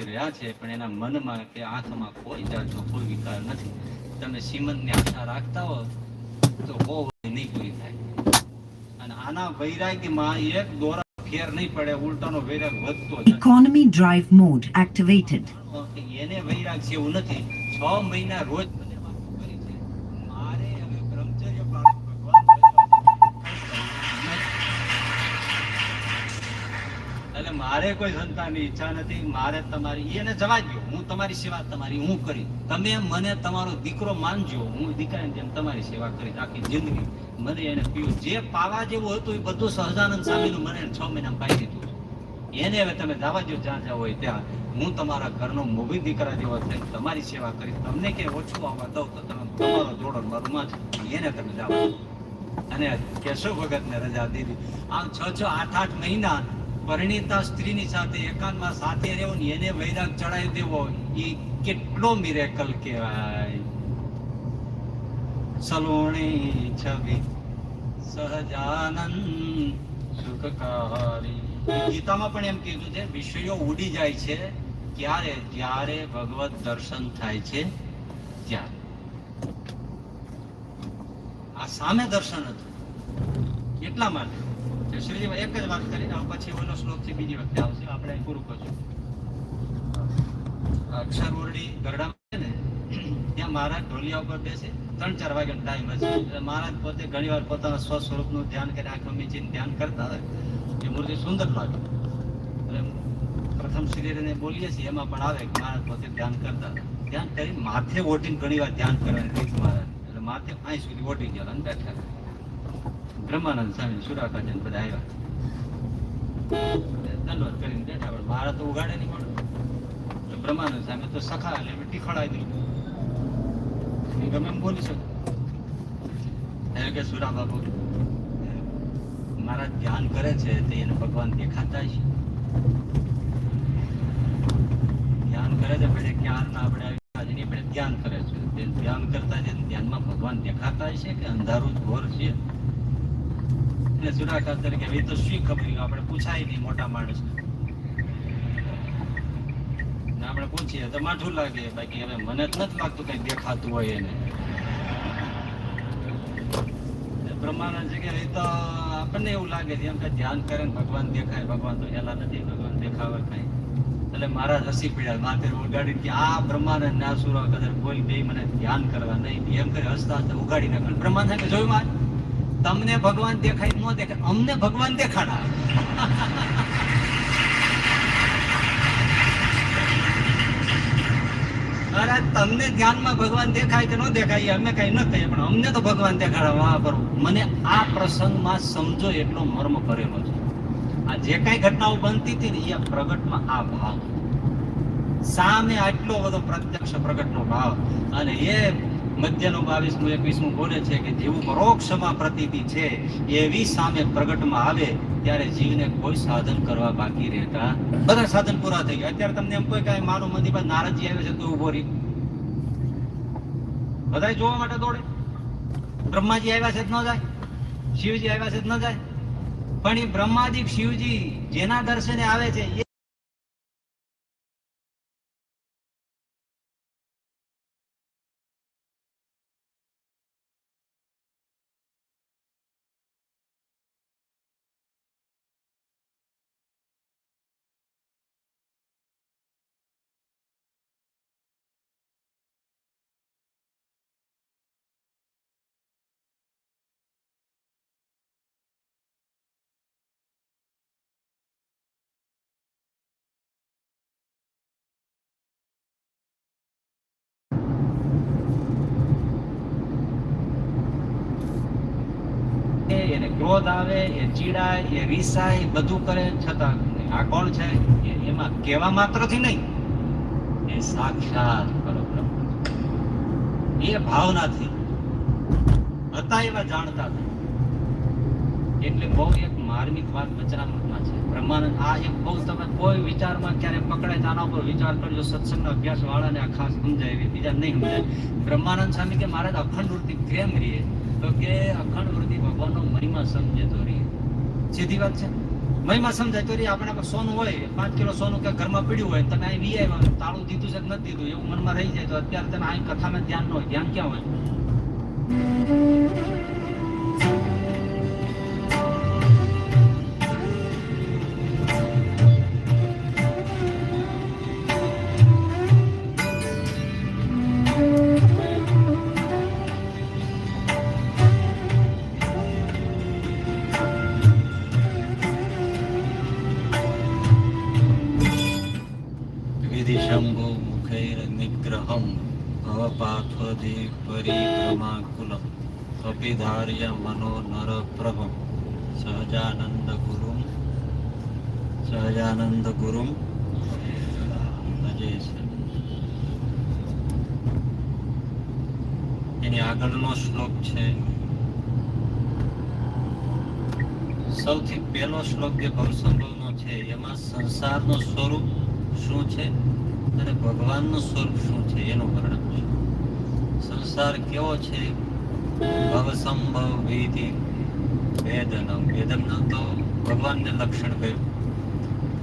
રહ્યા છે પણ એના મનમાં કે આંખમાં કોઈ જાતનો કોઈ વિકાર નથી. તમે શ્રીમંતની આશા રાખતા હો તો બહુ નહીં પૂરી થાય. અને આના વૈરાગ્યમાં એક દોરા ફેર નહીં પડે ઉલટાનો વૈરાગ વધતો ઇકોનોમી ડ્રાઈવ મોડ એક્ટિવેટેડ. એને વૈરાગ છે એવું નથી. છ મહિના રોજ મને વાતો કરી છે મારે હવે બ્રહ્મચર્ય પાળવું ભગવાન એટલે મારે કોઈ સંતાનની ઈચ્છા નથી, મારે તમારી એને જવા દો હું તમારી સેવા તમારી, હું કરી. તમે મને તમારો દીકરો માનજો, હું દીકરાની જેમ તમારી સેવા કરી આખી જિંદગી. મને એને પીવું જે પાવા જેવું હતું એ બધું સહજાનંદ સ્વામીનું મને છ મહિના પાઈ દીધું એને હવે તમે જવા દો જ્યાં જ્યાં હોય ત્યાં. હું તમારા ઘરનો મોભી દીકરા જેવો થઈને તમારી સેવા કરી તમને કે ઓછું આવવા દઉં તો તમે તમારો જોડો મારું એને તમે જવા અને અને કેશવ ભગતને રજા દીધી. આમ છ છ, આઠ આઠ મહિના પરિણીતા સ્ત્રીની સાથે એકાંતમાં સાથે રહેવું ને એને વૈરાગ ચડાવી દેવો એ કેટલો મિરેકલ કહેવાય. સલોણી છબી, સહજાનંદ સુખકારી. ગીતામાં પણ એમ કીધું છે, વિષયો ઉડી જાય છે, ક્યારે? જ્યારે ભગવત દર્શન થાય છે, ત્યારે. આ સામે દર્શન હતું. એટલા માટે. તો શ્રીજીભાઈ એક જ વાત કરી હવે પછી ઓલો શ્લોક છે બીજી વખતે આવશે, આપણે પૂરું કરશું. અક્ષર ને, ત્યાં મહારાજ ઢોલિયા ઉપર બેસે, ત્રણ ચાર વાગ્યાનો ટાઈમ હશે. મહારાજ પોતે ઘણી વાર પોતાના સ્વ સ્વરૂપનું ધ્યાન કરી ધ્યાન કરતા હોય. એ મૂર્તિ સુંદર લાગે. પ્રથમ શરીરને બોલીએ છીએ, એમાં પણ આવે કે મહારાજ પોતે ધ્યાન કરતા ધ્યાન કરી, માથે ઓટીને ઘણી વાર ધ્યાન કરવાની એટલે માથે અહીં સુધી ઓટી ગયા અને બેઠા બ્રહ્માનંદ સ્વામી સુરાકાચંદ બધા આવ્યા. દંડવત કરીને બેઠા પણ મારા તો ઉગાડે નહીં પણ. બ્રહ્માનંદ સ્વામી તો સખા એટલે ટીખડાવી દીધું. ગમે એમ બોલી શકું. કે સુરા બાપુ મારા ધ્યાન કરે છે તે એને ભગવાન દેખાતા છે ધ્યાન કરે છે પણ એ ના આપણે આજની આપણે ધ્યાન કરે છે. તે ધ્યાન કરતા છે ધ્યાનમાં ભગવાન દેખાતા છે કે અંધારું જ ઘોર છે? એટલે સુરાકાર તરીકે એ તો શી ખબર આપણે પૂછાય નહીં મોટા માણસ. આપણે પૂછીએ તો માઠું લાગે, બાકી હવે મને જ નથી લાગતું કઈ દેખાતું હોય એને. બ્રહ્માનંદ છે એ તો આપણને એવું લાગે છે, એમ કે ધ્યાન કરે ને ભગવાન દેખાય, ભગવાન તો હેલા નથી, ભગવાન દેખાવે કઈ. એટલે મહારાજ હસી પડ્યા, માથે ઉગાડી કે આ બ્રહ્માનંદ ના સુરા કદાચ બોલ બે મને ધ્યાન કરવા નહીં, એમ કરી હસતા હસતા ઉગાડી નાખે. બ્રહ્માનંદ જોયું માં તમને ભગવાન દેખાય ન દેખાય, અમને ભગવાન દેખાડા. અરે તમને ધ્યાનમાં ભગવાન દેખાય કે ન દેખાય અમે કઈ ન કહીએ, પણ અમને તો ભગવાન દેખાડા, વાહ પર મને આ પ્રસંગમાં સમજો એટલો મર્મ કરેલો છે. આ જે કઈ ઘટનાઓ બનતી હતી ને એ પ્રગટમાં આ ભાવ. સામે આટલો બધો પ્રત્યક્ષ પ્રગટનો ભાવ. અને એ મધ્યનું બાવીસમું, એકવીસમું બોલે છે કે જેવું પરોક્ષમાં પ્રતીતિ છે એવી સામે પ્રગટમાં આવે ત્યારે જીવને કોઈ સાધન કરવા બાકી રહેતા બધા સાધન પૂરા થઈ ગયા. અત્યારે તમને એમ કોઈ કાંઈ માનું મંદિર પર નારદજી આવે છે તો ઊભો રહી. બધા જોવા માટે દોડે. બ્રહ્માજી આવ્યા છે જ ન જાય. શિવજી આવ્યા છે જ ન જાય. પણ એ બ્રહ્માજી શિવજી જેના દર્શને આવે છે એ એ એને ક્રોધ આવે, એ ચીડાય, એ રીસાય બધું કરે છતાં આ કોણ છે? એમાં એમાં કહેવા માત્રથી નહીં. એ સાક્ષાત પરબ્રહ્મ એ ભાવનાથી. હતા એવા જાણતા હતા. એટલે બહુ એક માર્મિક વાત વચનામૃતમાં છે. બ્રહ્માનંદ, આ એક બહુ તમે કોઈ વિચારમાં ક્યારે પકડાય તો આના ઉપર વિચાર કરજો. સત્સંગના અભ્યાસ વાળાને આ ખાસ સમજાય બીજા નહીં સમજાય. બ્રહ્માનંદ સ્વામી કે મહારાજ અખંડ વૃત્તિ કેમ રહીએ તો કે અખંડ વૃત્તિ ભગવાનનો મહિમા સમજે તો રી. સીધી વાત છે. મહિમા સમજાય તો રી. આપણે સોનું હોય, પાંચ કિલો સોનું કે ઘરમાં પડ્યું હોય, તમે અહીં વી આવ્યા તાળું દીધું છે કે નથી દીધું, એવું મનમાં રહી જાય તો અત્યારે તમે અહીં કથામાં ધ્યાન ન હોય. ધ્યાન ક્યાં હોય? વિધિશંભો મુખૈર નિગ્રહમ ભવપાથોધિ પરિભ્રમાકુલમ અપિધાર્ય મનો નર પ્રભમ સહજાનંદ ગુરુમ સહજાનંદ ગુરુમ એની આગળનો શ્લોક છે, સૌથી પહેલો શ્લોક જે ભવસંભવનો છે, એમાં સંસારનું સ્વરૂપ શું છે? અને ભગવાનનું સ્વરૂપ શું છે? એનું વર્ણન છે. સંસાર કેવો છે? ભવસંભવ વિધિ વેદનમ. વેદનમ તો ભગવાનને લક્ષણ કહ્યું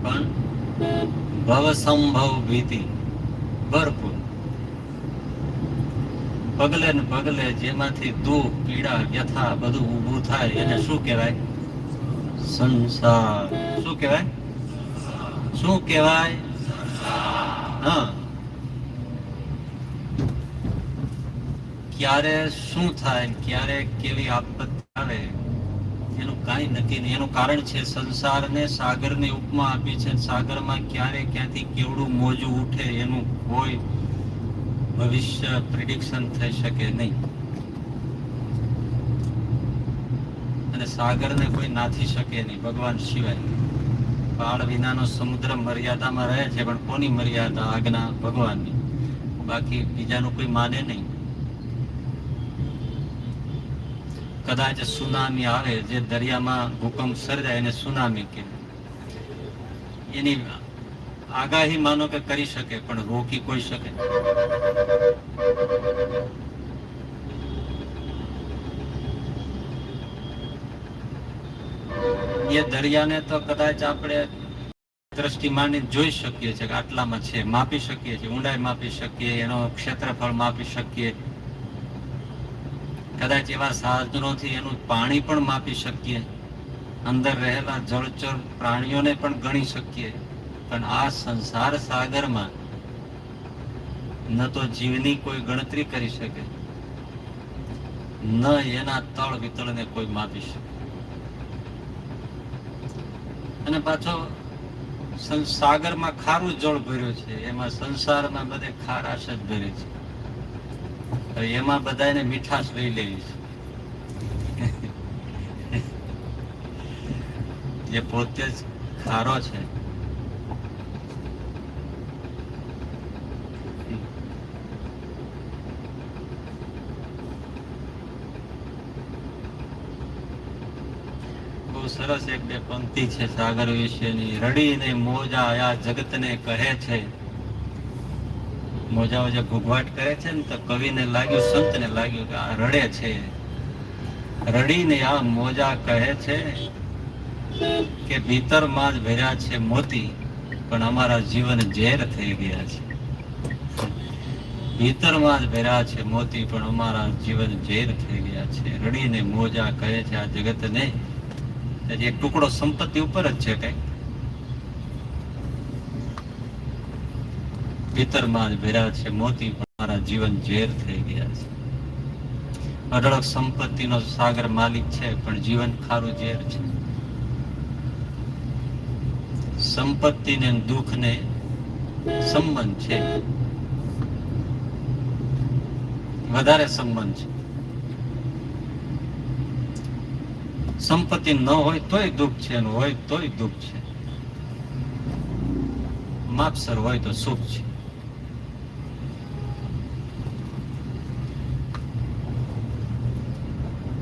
પણ ભવસંભવ વિધિ ભરપૂર. પગલે ને પગલે જેમાંથી દુઃખ, પીડા, વ્યથા બધું ઊભું થાય, એને શું કહેવાય? સંસાર. શું કહેવાય? શું કહેવાય? ક્યારે શું થાય ક્યારે કેવી આપત્તિ આવે, એનું કાંઈ નહીં. એનું કારણ છે સંસારને સાગરની ઉપમા આપી છે. સાગરમાં ક્યારે ક્યાંથી કેવડું મોજું ઉઠે એનું કોઈ ભવિષ્ય પ્રિડિક્શન થઈ શકે નહીં. અને સાગરને કોઈ નાથી શકે નહીં, ભગવાન સિવાય પાળ વિનાનો સમુદ્ર મર્યાદામાં રહે છે, પણ કોની મર્યાદા આજ્ઞા ભગવાનની? બાકી બીજાનું કોઈ માને નહીં. કદાચ સુનામી આવે, જે દરિયામાં ભૂકંપ સર્જાય એને સુનામી કે એની આગાહી માનો કે કરી શકે, પણ રોકી કોઈ શકે. એ દરિયાને તો કદાચ આપણે દ્રષ્ટિ માની જોઈ શકીએ છીએ કે આટલામાં છે, માપી શકીએ છીએ, ઊંડાઈ માપી શકીએ, એનો ક્ષેત્રફળ માપી શકીએ. કદાચ એવા સાધનોથી એનું પાણી પણ માપી શકીએ. અંદર રહેલા જળચર પ્રાણીઓને પણ ગણી શકીએ. પણ આ સંસાર સાગરમાં ન તો જીવની કોઈ ગણતરી કરી શકે. ન એના તળ વિતળને કોઈ માપી શકે. અને પાછો સાગરમાં ખારું જળ ભર્યું છે. એમાં સંસારમાં બધે ખારાશ જ ભરી છે. એમાં બધાને મીઠાશ લઈ લેવી છે. જે પોતે જ ખારો છે બહુ સરસ એક બે પંક્તિ છે સાગર વિશેની. રડીને મોજા આ જગતને કહે છે. મોજાઓ જે ઘૂઘવાટ કરે છે ને તો કવિને લાગ્યું, સંતને લાગ્યું કે આ રડે છે. રડીને આ મોજા કહે છે કે ભીતરમાં જ ભર્યા છે મોતી, પણ અમારા જીવન ઝેર થઈ ગયા છે. ભીતરમાં જ ભર્યા છે મોતી, પણ અમારા જીવન ઝેર થઈ ગયા છે. રડીને મોજા કહે છે આ જગતને એક ટુકડો સંપત્તિ ઉપર જ છે કઈ. ભીતરમાં જ ભેરા છે, મોતી મારા જીવન ઝેર થઈ ગયા છે. અઢળક સંપત્તિનો સાગર માલિક છે, પણ જીવન ખારું ઝેર છે. સંપત્તિ ને દુઃખ ને સંબંધ છે. વધારે સંબંધ છે. સંપત્તિ ન હોય તોય દુઃખ છે હોય તોય દુઃખ છે. માપસર હોય તો સુખ છે.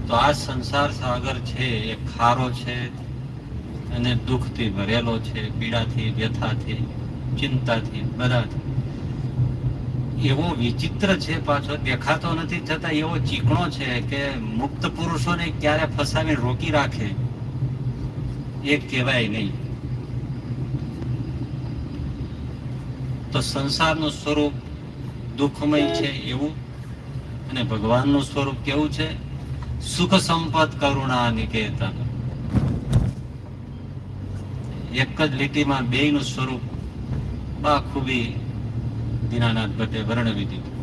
તો આ સંસાર સાગર છે, એ ખારો છે અને દુઃખથી ભરેલો છે, પીડાથી, વ્યથાથી, ચિંતાથી, બધાથી. એવો વિચિત્ર છે પાછો, દેખાતો નથી, છતાં એવો ચીકણો છે કે મુક્ત પુરુષોને ક્યારે ફસાવી રોકી રાખે, એ કહેવાય નહીં. તો સંસારનું સ્વરૂપ દુઃખમય છે એવું? અને ભગવાનનું સ્વરૂપ કેવું છે? સુખ સંપદ કરુણા નિકેતન. એક જ લીટીમાં બેયનું સ્વરૂપ બાખૂબી દીનાનાથ ભટ્ટે વર્ણવી દીધું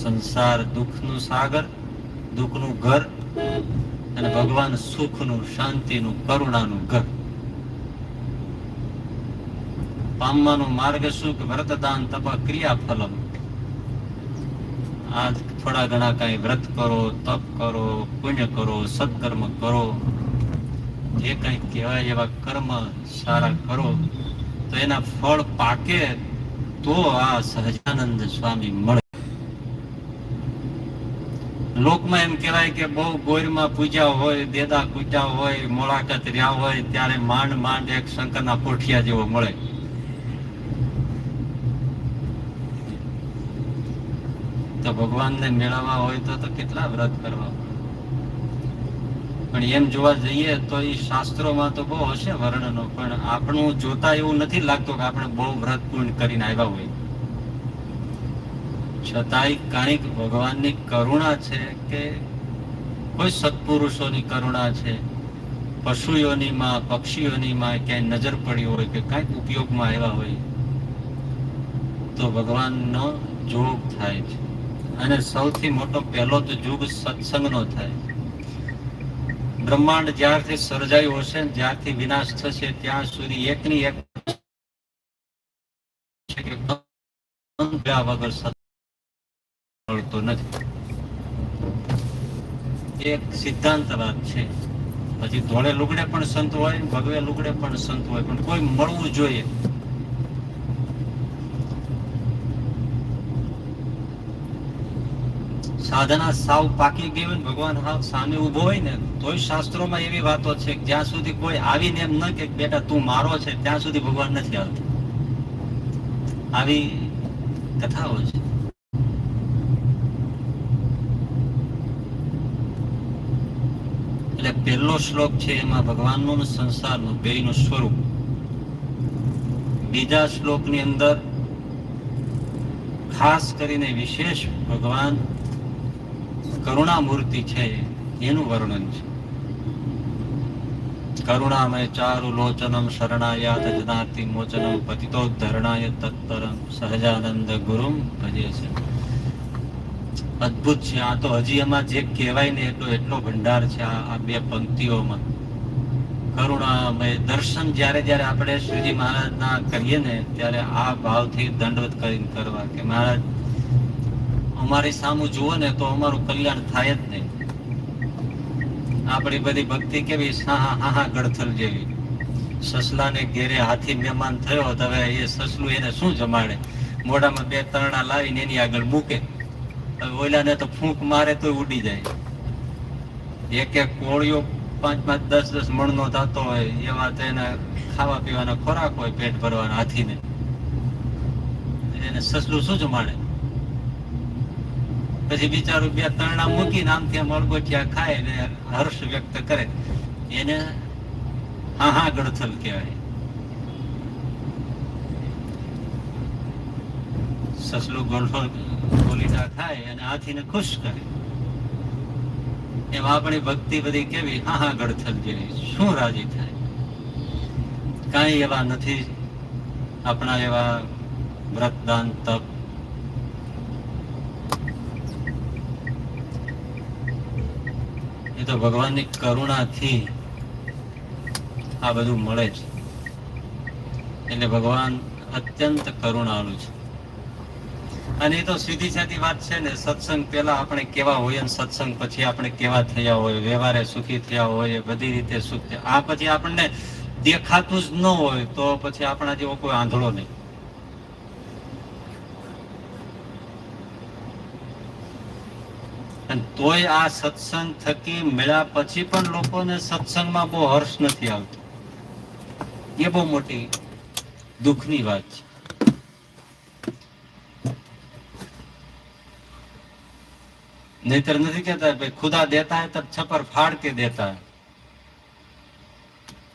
સંસાર દુઃખનું સાગર, દુઃખનું ઘર અને ભગવાન સુખનું, શાંતિનું, કરુણાનું ઘર. પામવાનો માર્ગ સુખ, વ્રતદાન, તપ ક્રિયા ફલમ આ થોડા ઘણા કઈ વ્રત કરો, તપ કરો, પુણ્ય કરો સત્કર્મ કરો. જે કઈ કહેવાય એવા કર્મ સારા કરો, તો એના ફળ પાકે તો આ સહજાનંદ સ્વામી મળે. લોકમાં એમ કહેવાય કે બહુ ગોરમાં પૂજા હોય, દેદા પૂજ્યા હોય, મુલાકાત રહ્યા હોય, ત્યારે માંડ માંડ એક શંકરના પોઠિયા જેવો મળે. તો ભગવાનને મેળવવા હોય તો કેટલા વ્રત કરવા પણ એમ જોવા જઈએ તો એ શાસ્ત્રોમાં તો બહુ હશે વર્ણનો, પણ આપણું જોતા એવું નથી લાગતું કે આપણે બહુ વ્રત પૂર્ણ કરીને આવ્યા હોય. છતાંય કાંઈક ભગવાનની કરુણા છે કે કોઈ સત્પુરુષોની કરુણા છે, પશુઓનીમાં, પક્ષીઓનીમાં ક્યાંય નજર પડી હોય કે કાંઈક ઉપયોગમાં આવ્યા હોય, તો ભગવાનનો જોગ થાય છે. અને સૌથી મોટો પહેલો તો યુગ સત્સંગનો થાય. બ્રહ્માંડ જ્યારથી સર્જાયું હશે જ્યારથી વિનાશ થશે, ત્યાં સુધી એકની એક વગર મળતો નથી. એક સિદ્ધાંત વાત છે. પછી ધોળે લુગડે પણ સંત હોય ભગવે લુગડે પણ સંત હોય, પણ કોઈ મળવું જોઈએ સાધના સાવ પાકી ગઈ હોય ભગવાન સામે ઊભો હોય ને, તોય શાસ્ત્રોમાં એવી વાતો છે કે જ્યાં સુધી કોઈ આવીને એમ ન કે બેટા તું મારો છે, ત્યાં સુધી ભગવાન નથી આવતો. આવી કથાઓ છે. એટલે પહેલો શ્લોક છે એમાં ભગવાનનું સંસારનું, બેયનું સ્વરૂપ. બીજા શ્લોકની અંદર ખાસ કરીને વિશેષ ભગવાન કરુણામૂર્તિ છે એનું વર્ણન છે. કરુણામય ચારુ લોચનમ શરણાયાત જનાતિ મોચનમ પતિતોદ્ધરણાય તત્પરમ સહજાનંદ ગુરુમ ભજે છે. અદ્ભુત છે. આ તો હજી એમાં જે કહેવાય ને એટલો એટલો ભંડાર છે આ આ બે પંક્તિઓમાં. કરુણામય દર્શન જ્યારે જ્યારે આપણે શ્રીજી મહારાજના કરીએ ને ત્યારે આ ભાવથી દંડવત કરીને કરવા કે મહારાજ અમારી સામું જુઓ ને તો અમારું કલ્યાણ થાય જ નહીં. આપણી બધી ભક્તિ કેવી હાહા ગડથલ જેવી. સસલાને ઘેરે હાથી મહેમાન થયો તો હવે એ સસલું એને શું જમાડે? મોઢામાં બે તરણા લાવીને એની આગળ મૂકે. ઓલાને તો ફૂંક મારે તો ઉડી જાય. એક એક કોળીઓ પાંચ પાંચ દસ દસ મણનો થતો હોય એવા તો એને ખાવા પીવાના ખોરાક હોય, પેટ ભરવાના હાથીને. એને સસલું શું જમાડે? પછી બિચારું બે તરણા મૂકીને આમથી આમ અળગોટિયા ખાય ને હર્ષ વ્યક્ત કરે. એને હા હા, ગળથલ કહેવાય. સસલું ગોલફો ગોલીટા ખાય અને હાથીને ખુશ કરે. એમ આપણી ભક્તિ બધી કેવી? હા હા, ગળથલ જેવી. શું રાજી થાય? કાંઈ એવા નથી. આપણા એવા વ્રતદાન, તપ એ તો ભગવાનની કરુણાથી આ બધું મળે છે. એટલે ભગવાન અત્યંત કરુણાળુ છે. અને એ તો સીધી સાદી વાત છે ને, સત્સંગ પહેલા આપણે કેવા હોય અને સત્સંગ પછી આપણે કેવા થયા હોય, વ્યવહારે સુખી થયા હોય, બધી રીતે સુખ થયા. આ પછી આપણને દેખાતું જ ન હોય તો પછી આપણા જેવો કોઈ આંધળો નહીં. તોય આ સત્સંગ થકી મળ્યા પછી પણ લોકોને સત્સંગમાં બહુ હર્ષ નથી આવતો. એ બહુ મોટી દુઃખની વાત છે. નહીતર નથી કેતા ભાઈ ખુદા દેતા હે તબ છપર ફાડ કે દેતા હે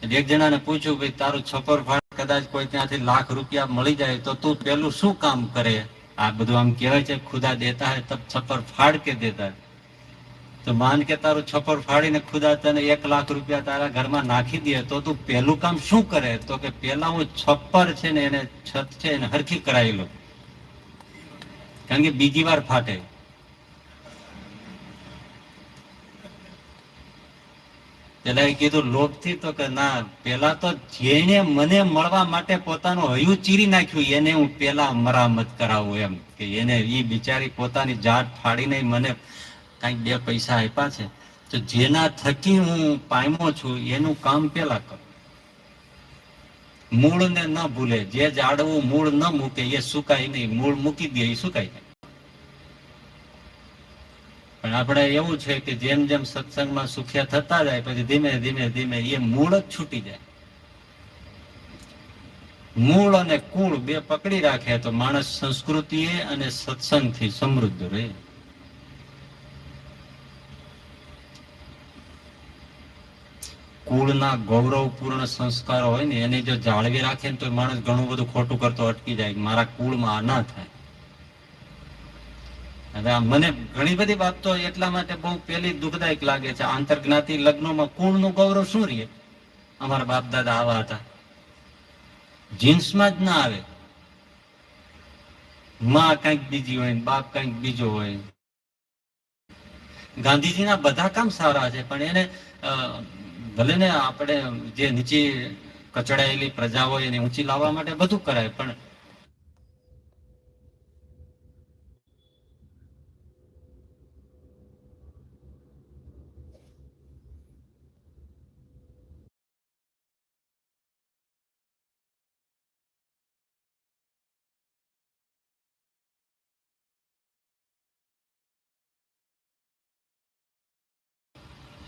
એટલે એક જણાને પૂછ્યું, ભાઈ, તારું છપર ફાડ, કદાચ કોઈ ત્યાંથી લાખ રૂપિયા મળી જાય તો તું પેલું શું કામ કરે? આ બધું આમ કહેવાય છે, ખુદા દેતા હે તબ છપ્પર ફાડ કે દેતા હે તો માન કે તારું છપ્પર ફાડીને ખુદા તને એક લાખ રૂપિયા તારા ઘરમાં નાખી દે તો તું પહેલું કામ શું કરે? તો કે પેલા હું છપ્પર છે ને એને છત છે એને હરખી કરાવી લો કારણ કે બીજી વાર ફાટે. પેલા એ કીધું લોભથી તો કે ના, પેલા તો જેને મને મળવા માટે પોતાનું હયું ચીરી નાખ્યું, એને હું પેલા મરામત કરાવું એમ. કે એને એ બિચારી પોતાની જાત ફાડીને મને કાંઈક બે પૈસા આપ્યા છે, તો જેના થકી હું પામ્યો છું, એનું કામ પેલા કર. મૂળને ન ભૂલે, જે જાડવું મૂળ ન મૂકે, એ સુકાય નહીં. મૂળ મૂકી દે, એ સુકાય નહીં. પણ આપણે એવું છે કે જેમ જેમ સત્સંગમાં સુખ્યા થતા જાય, પછી ધીમે ધીમે ધીમે એ મૂળ જ છૂટી જાય. મૂળ અને કુળ બે પકડી રાખે તો માણસ સંસ્કૃતિએ અને સત્સંગથી સમૃદ્ધ રહે. કુળના ગૌરવપૂર્ણ સંસ્કાર હોય ને, એને જો જાળવી રાખે ને તો માણસ ઘણું બધું ખોટું કરતો અટકી જાય મારા કુળમાં આ ના થાય. મને ઘણી બધી બાબતો એટલા માટે બહુ પેલી દુઃખદાયક લાગે છે. આંતરજ્ઞાતિ લગ્નોમાં કુળનું ગૌરવ શું રહે? અમારા બાપ દાદા આવા હતા. જીન્સમાં જ ના આવે. માં કંઈક બીજી હોય બાપ કંઈક બીજો હોય. ગાંધીજીના બધા કામ સારા છે, પણ એને ભલે ને આપણે જે નીચી કચડાયેલી પ્રજા હોય એને ઊંચી લાવવા માટે બધું કરાય, પણ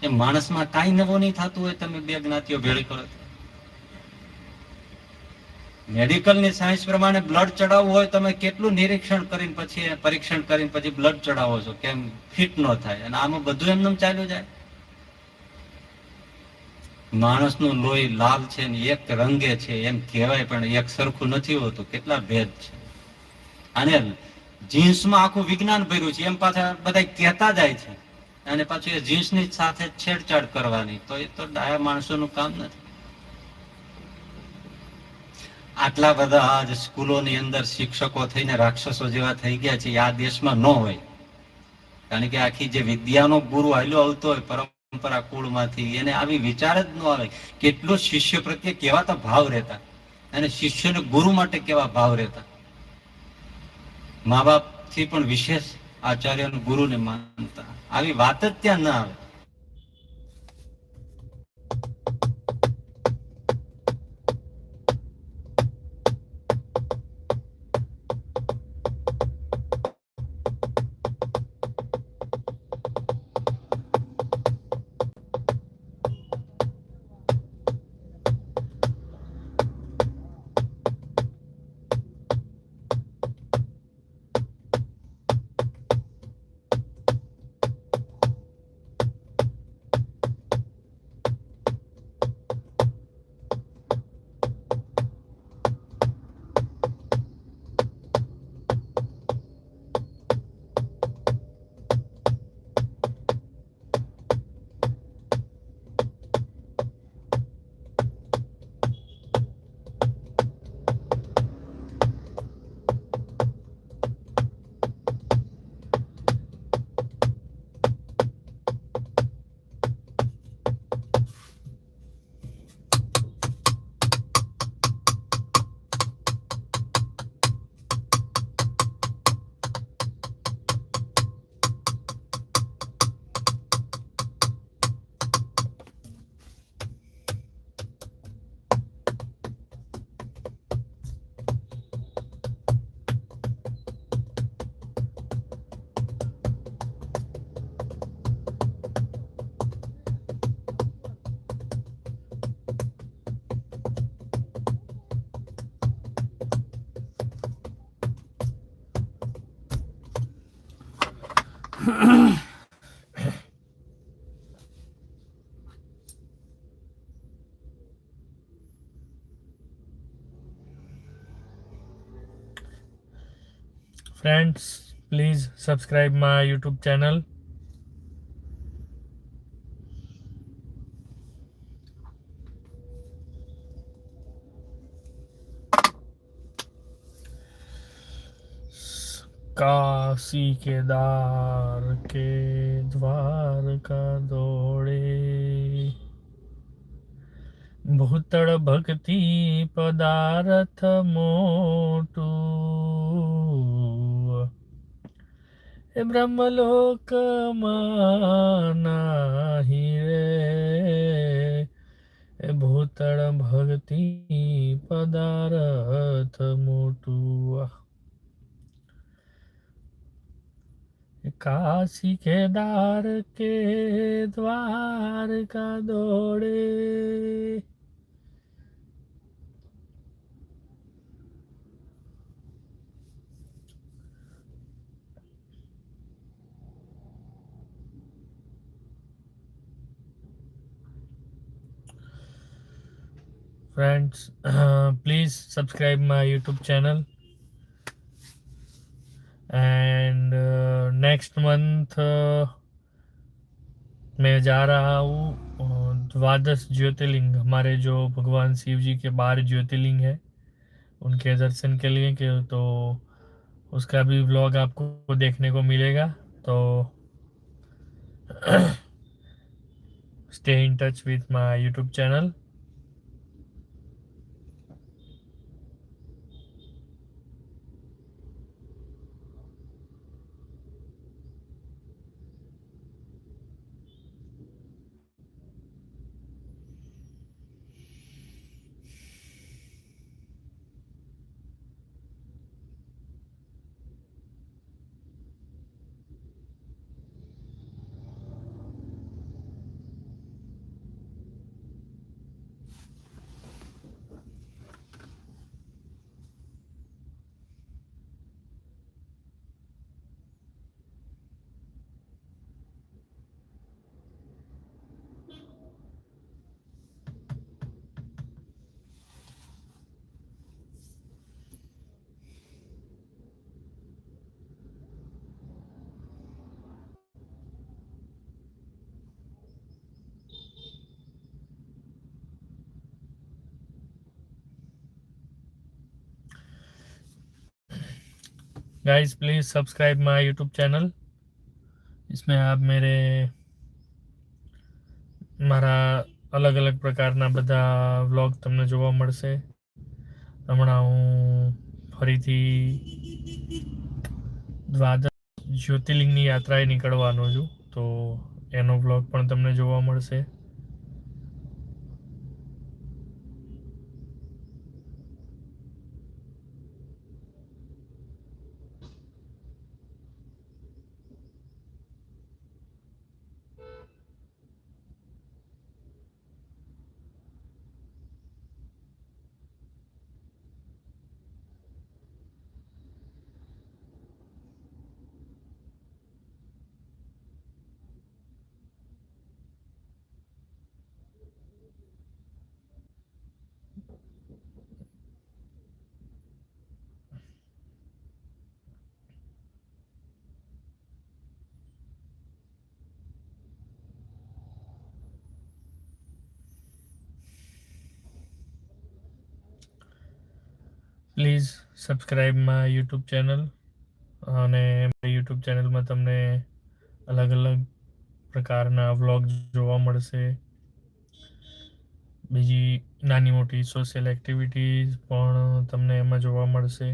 એ માણસમાં કાંઈ નવો નહીં થતું હોય, તમે બે જ્ઞાતિઓ ભેળી કરો મેડિકલની સાયન્સ પ્રમાણે બ્લડ ચડાવવું હોય, તમે કેટલું નિરીક્ષણ કરીને પછી પરીક્ષણ કરીને પછી બ્લડ ચડાવો છો, કેમ ફિટ ન થાય, અને આમાં બધું એમને ચાલ્યું જાય. માણસનું લોહી લાલ છે ને એક રંગે છે, એમ કહેવાય, પણ એક સરખું નથી હોતું, કેટલા ભેદ છે. અને જીન્સમાં આખું વિજ્ઞાન ભર્યું છે, એમ પાછા બધા કહેતા જાય છે. અને પાછું એ જીન્સની સાથે છેડછાડ કરવાની. તો એ તો ડાયા માણસોનું કામ નથી. આટલા બધા આજ સ્કૂલોની અંદર શિક્ષકો થઈને રાક્ષસો જેવા થઈ ગયા છે આ દેશમાં ન હોય. કારણ કે આખી જે વિદ્યાનો ગુરુ હાલ્યો આવતો હોય, પરંપરા કુળમાંથી, એને આવી વિચાર જ ન આવે. કેટલો શિષ્ય પ્રત્યે કેવા તો ભાવ રહેતા. અને શિષ્યને ગુરુ માટે કેવા ભાવ રહેતા. મા બાપથી પણ વિશેષ આચાર્યનું ગુરુને માનતા. આવી વાત જ ત્યાં ના આવે. friends please subscribe my youtube channel. Kashi Kedar કે દ્વારકા દોડે. ભૂતળ ભક્તિ પદાર્થ મોટું. એ બ્રહ્મલોકમાં નાહી રે. ભૂતળ ભક્તિ પદાર્થ મોટું. काशी केदार के द्वार का दौड़े। Friends please subscribe my YouTube channel and next month मैं जा रहा हूँ द्वादश ज्योतिर्लिंग। हमारे जो भगवान शिव जी के बारह ज्योतिर्लिंग है, उनके दर्शन के लिए कि तो उसका भी व्लॉग आपको देखने को मिलेगा। तो stay in touch with my YouTube channel guys please subscribe my YouTube channel इसमें આપ મેરે મારા અલગ અલગ પ્રકારના બધા વ્લોગ તમને જોવા મળશે હમણાં હું ફરીથી દ્વાદશ જ્યોતિર્લિંગની યાત્રાએ નીકળવાનો છું તો એનો વ્લોગ પણ તમને જોવા મળશે please subscribe my YouTube channel અને યુટ્યુબ ચેનલમાં તમને અલગ અલગ પ્રકારના વ્લોગ જોવા મળશે. બીજી નાની મોટી સોશિયલ એક્ટિવિટીઝ પણ તમને એમાં જોવા મળશે.